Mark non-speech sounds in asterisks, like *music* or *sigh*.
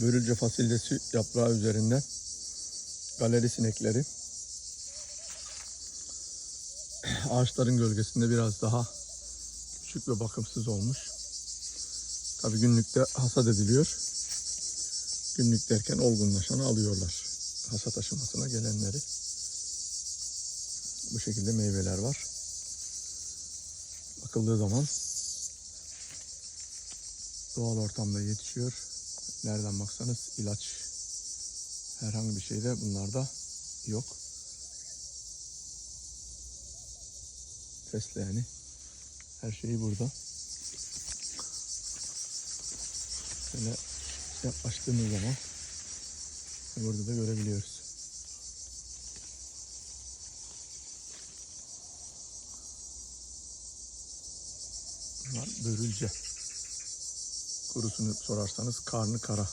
börülce fasulyesi yaprağı üzerinden galeri sinekleri *clears throat* ağaçların gölgesinde biraz daha küçük ve bakımsız olmuş. Tabi günlükte hasat ediliyor. Günlük derken olgunlaşanı alıyorlar. Hasat aşamasına gelenleri. Bu şekilde meyveler var. Bakıldığı zaman doğal ortamda yetişiyor. Nereden baksanız ilaç herhangi bir şeyde bunlarda yok. Fesleğeni her şeyi burada. Şöyle yaklaştığımız zaman burada da görebiliyoruz. Bunlar börülce. Kurusunu sorarsanız karnı kara.